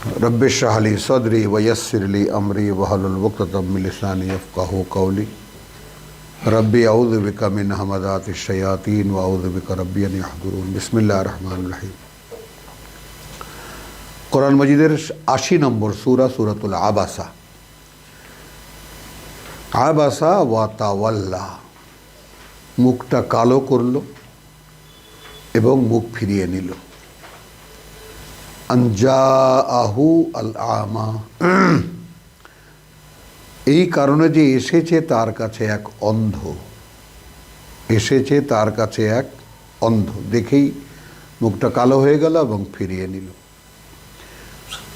رب اشرح لي صدري ويسر لي امري واحلل عقدة من لساني يفقهوا قولي ربي اعوذ بك من همزات الشياطين واعوذ بك ربي ان يحضرون بسم الله الرحمن الرحيم কোরআন মজিদের আশি নম্বর সুরা সুরাতুল আবাসা আবাসা ওয়াতাওয়াল্লা মুখটা কালো করল এবং মুখ ফিরিয়ে নিল আহু আল আমা এই কারণে যে এসেছে তার কাছে এক অন্ধ। এসেছে তার কাছে এক অন্ধ। দেখেই মুখটা কালো হয়ে গেল এবং ফিরিয়ে নিল।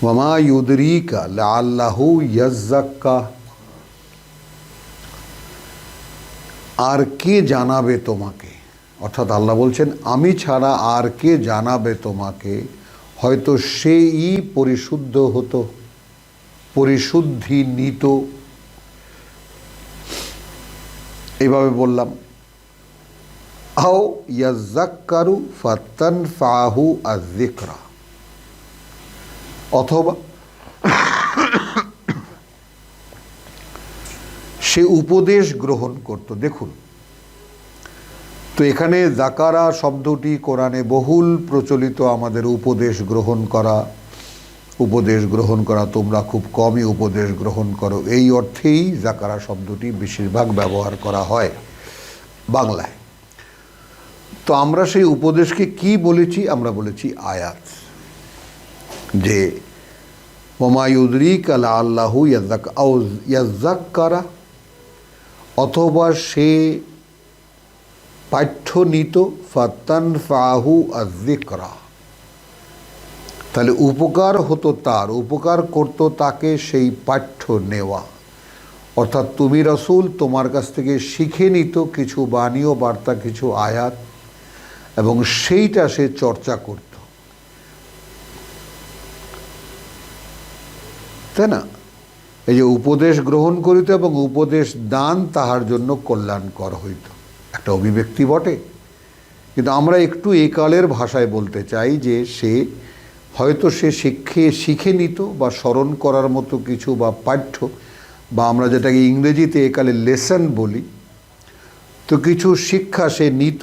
মামা ইউদরিকা লাল্লাহু ইয়াজ্জাক্কা। আর কে জানাবে তোমাকে? অর্থাৎ আল্লাহ বলছেন, আমি ছাড়া আর কে জানাবে তোমাকে? হয়তো সেই পরিশুদ্ধ হতো পরিশুদ্ধি নিত এভাবে বললাম, আও ইয়াজ্জাক্কারু ফাতান ফাহু আযিকরা অথবা, সে উপদেশ গ্রহণ করত। দেখুন তো এখানে জাকারা শব্দটি কোরআনে বহুল প্রচলিত আমাদের উপদেশ গ্রহণ করা, উপদেশ গ্রহণ করা, তোমরা খুব কমই উপদেশ গ্রহণ করো। এই অর্থেই জাকারা শব্দটি বেশিরভাগ ব্যবহার করা হয় বাংলায়। তো আমরা সেই উপদেশকে কি বলেছি? আমরা বলেছি আয়াত। যে ওমায়ুদ্রিক আলা আল্লাহু ইয়াজাক ইয়াজাক্কারা অথবা সে পাঠ্য নিত ফাতান ফাহু আজিকরা তাহলে উপকার হতো তার, উপকার করত তাকে সেই পাঠ্য নেওয়া। অর্থাৎ তুমি রসুল, তোমার কাছ থেকে শিখে নিত কিছু বাণীয় বার্তা, কিছু আয়াত, এবং সেইটা সে চর্চা করত। তাই না? এই যে উপদেশ গ্রহণ করিত এবং উপদেশ দান তাহার জন্য কল্যাণকর হইত। একটা অভিব্যক্তি বটে। কিন্তু আমরা একটু একালের ভাষায় বলতে চাই যে সে হয়তো সে শিখে শিখে নিত বা স্মরণ করার মতো কিছু বা পাঠ্য বা আমরা যেটাকে ইংরেজিতে একালে লেসন বলি, তো কিছু শিক্ষা সে নিত,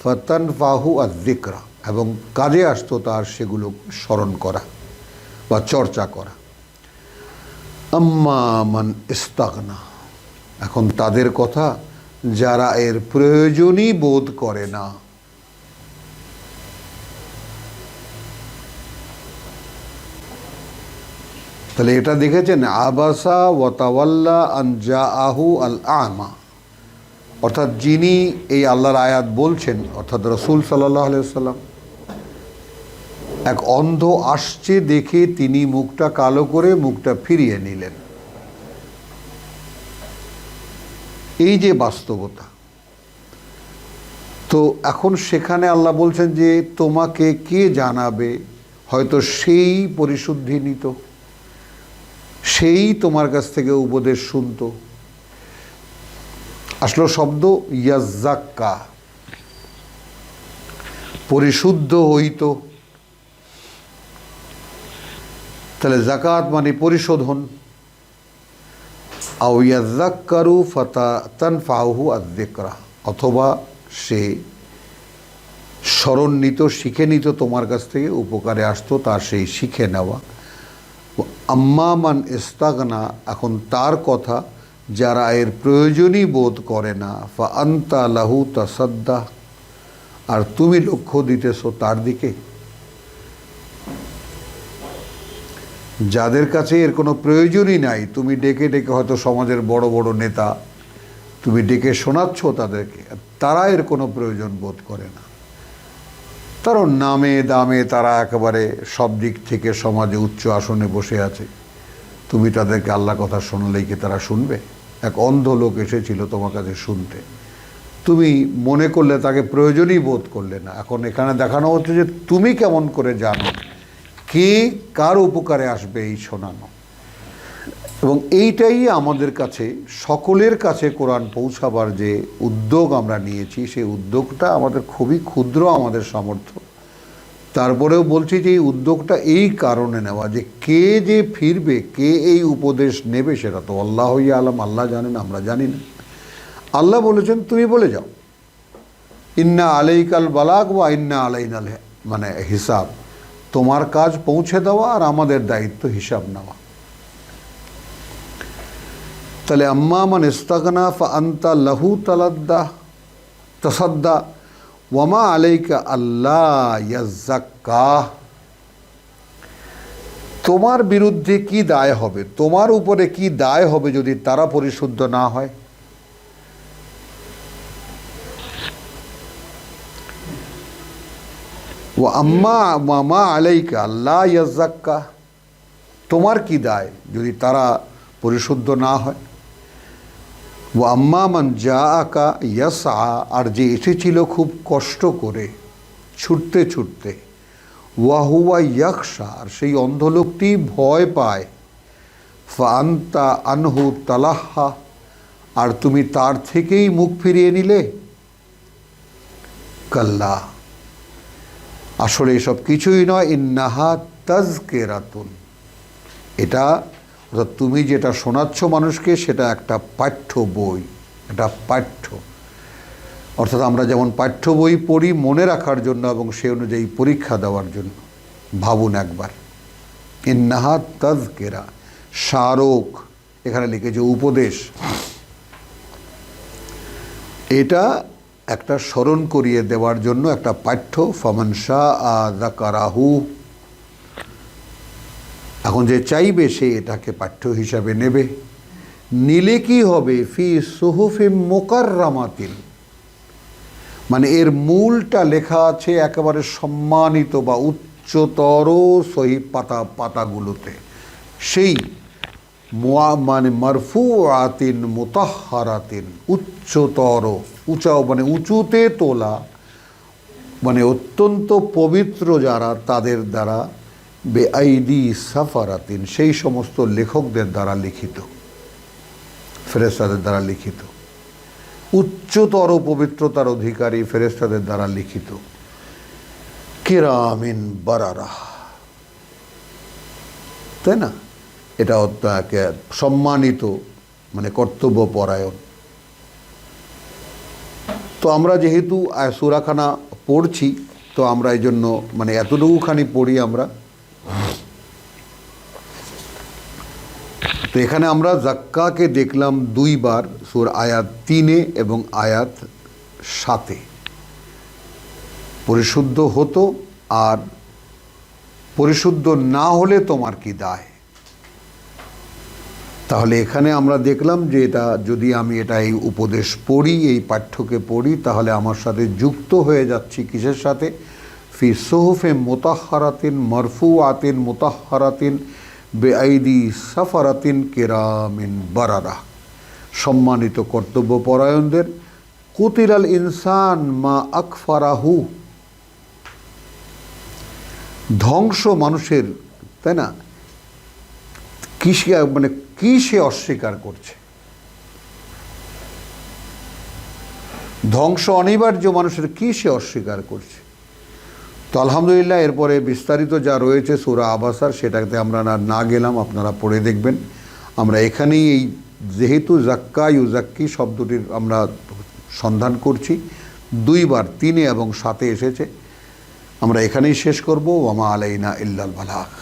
ফতান ফাহু আর দিকরা, এবং কাজে আসতো তার সেগুলো স্মরণ করা বা চর্চা করা। আম্মান ইস্তাগনা, এখন তাদের কথা যারা এর প্রয়োজনই বোধ করে না। তাহলে এটা দেখেছেন, আবাসা ওয়াতাওয়াল্লা আনজা আহু আল আমা অর্থাৎ যিনি এই আল্লাহর আয়াত বলছেন, অর্থাৎ রসুল সাল্লাহ সাল্লাম এক অন্ধ আসছে দেখে তিনি মুখটা কালো করে মুখটা ফিরিয়ে নিলেন। এই যে বাস্তবতা। তো এখন সেখানে আল্লাহ বলছেন যে তোমাকে কে জানাবে? হয়তো সেই পরিশুদ্ধি নিত। সেই তোমার কাছ থেকে উপদেশ শুনত। আসলো শব্দ, ইয়াজ্জাক্কা। পরিশুদ্ধ হইত। তাহলে জাকাত মানে পরিশোধন। আও ইয়াজ্জাক্কারু ফাতা তানফাহু আদ্দিকরা অথবা সে স্মরণ নিত শিখে নিত তোমার কাছ থেকে উপকারে আসতো, তার সেই শিখে নেওয়া। আম্মামান ইস্তাগনা, এখন তার কথা যারা এর প্রয়োজনই বোধ করে না ফা আন্তা লাহু তাসাদ্দা আর তুমি লক্ষ্য দিতেছো তার দিকে। যাদের কাছে এর কোনো প্রয়োজনই নাই, তুমি ডেকে ডেকে হয়তো সমাজের বড় বড় নেতা, তুমি ডেকে শোনাচ্ছ তাদেরকে, তারা এর কোনো প্রয়োজন বোধ করে না। তারও নামে দামে তারা একেবারে সব দিক থেকে সমাজে উচ্চ আসনে বসে আছে। তুমি তাদেরকে আল্লাহ কথা শোনালেই কি তারা শুনবে? এক অন্ধ লোক এসেছিল তোমার কাছে শুনতে। তুমি মনে করলে তাকে প্রয়োজনই বোধ করলে না। এখন এখানে দেখানো হচ্ছে যে তুমি কেমন করে জানো কে কার উপকারে আসবে এই শোনানো? এবং এইটাই আমাদের কাছে, সকলের কাছে কোরআন পৌঁছাবার যে উদ্যোগ আমরা নিয়েছি, সেই উদ্যোগটা আমাদের খুবই ক্ষুদ্র আমাদের সামর্থ্য। তারপরেও বলছি যে এই উদ্যোগটা এই কারণে নেওয়া যে কে যে ফিরবে, কে এই উপদেশ নেবে, সেটা তো আল্লাহ আলম, আল্লাহ জানেন, আমরা জানি না। আল্লাহ বলেছেন, তুমি বলে যাও। ইন্না আলাইকাল বালাক বা ইন্না আলাইনাল মানে হিসাব। তোমার কাজ পৌঁছে দেওয়া আর আমাদের দায়িত্ব হিসাব নেওয়া। তাহলে আম্মা মান ইস্তাগনা ফা আন্তা লাহু তালাদ্দা, তসাদ্দা, ওয়ামা আলাইকা আল্লাহ ইয়াজ্জাক্কা। তোমার বিরুদ্ধে কি দায় হবে? তোমার উপরে কি দায় হবে যদি তারা পরিশুদ্ধ না হয়? আলাইকা আল্লাহ তোমার কি দায় যদি তারা পরিশুদ্ধ না হয়? ও আম্মা মান যা আকা ইয়াসা আর যে এসেছিল খুব কষ্ট করে ছুটতে ছুটতে ওয়াহুয়া ইয়াকশা আর সেই অন্ধ লোকটি ভয় পায়। ফান্তা আনহু তালাহা আর তুমি তার থেকেই মুখ ফিরিয়ে নিলে? কাল্লা। আসলে এসব কিছুই নয়, ইন্নাহা তাজকেরাতুন। এটা অর্থাৎ তুমি যেটা শোনাচ্ছ মানুষকে, সেটা একটা পাঠ্য বই, এটা পাঠ্য। অর্থাৎ আমরা যেমন পাঠ্য বই পড়ি মনে রাখার জন্য এবং সে অনুযায়ী পরীক্ষা দেওয়ার জন্য। ভাবুন একবার। ইন্নাহা তাজকেরা স্মারক এখানে লিখেছে উপদেশ। এটা একটা স্মরণ করিয়ে দেওয়ার জন্য একটা পাঠ্য, ফমন শাহ এখন যে চাইবে সে এটাকে পাঠ্য হিসাবে নেবে। নিলে কি হবে? ফি সুহুফি মোকাররামাতিন। মানে এর মূলটা লেখা আছে একেবারে সম্মানিত বা উচ্চতর সহি পাতা পাতাগুলোতে। সেই মানে মারফু আতিন মোতাহারাতিন। উচ্চতর উঁচাও মানে উঁচুতে তোলা মানে অত্যন্ত পবিত্র যারা, তাদের দ্বারা বেআইডি সাফারাতিন, সেই সমস্ত লেখকদের দ্বারা লিখিত ফেরেস্তাদের দ্বারা লিখিত। উচ্চতর পবিত্রতার অধিকারী ফেরেস্তাদের দ্বারা লিখিত। কেরামিন বারারা তাই না? এটা সম্মানিত মানে কর্তব্য পরায়ণ। তো আমরা যেহেতু সুরাখানা পড়ছি, তো আমরা এই জন্য মানে এতটুকুখানি পড়ি আমরা। তো এখানে আমরা জাক্কাকে দেখলাম দুইবার, সুর আয়াত তিনে এবং আয়াত সাতে। পরিশুদ্ধ হতো আর পরিশুদ্ধ না হলে তোমার কি দায়? তাহলে এখানে আমরা দেখলাম যে এটা যদি আমি এটা এই উপদেশ পড়ি, এই পাঠ্যকে পড়ি, তাহলে আমার সাথে যুক্ত হয়ে যাচ্ছি কিসের সাথে? ফি সোহফে মোতাহারাতিন মরফু আতিন মোতাহারাতিন, বেআইদি সাফারাতিন কেরামিন বারারা সম্মানিত কর্তব্যপরায়ণদের কুতিরাল ইনসান মা আকফারাহু। ধ্বংস মানুষের, তাই না? কি মানে কি সে অস্বীকার করছে? ধ্বংস অনিবার্য মানুষের কি সে অস্বীকার করছে? তো আলহামদুলিল্লাহ, এরপরে বিস্তারিত যা রয়েছে সুরা আবাসার, সেটাতে আমরা না না গেলাম, আপনারা পড়ে দেখবেন। আমরা এখানেই এই যেহেতু জাক্কা ইউজাক্কি শব্দটির আমরা সন্ধান করছি। দুইবার, তিনে এবং সাতে এসেছে। আমরা এখানেই শেষ করব। ওয়ামা আলাইনা ইল্লাল বালাক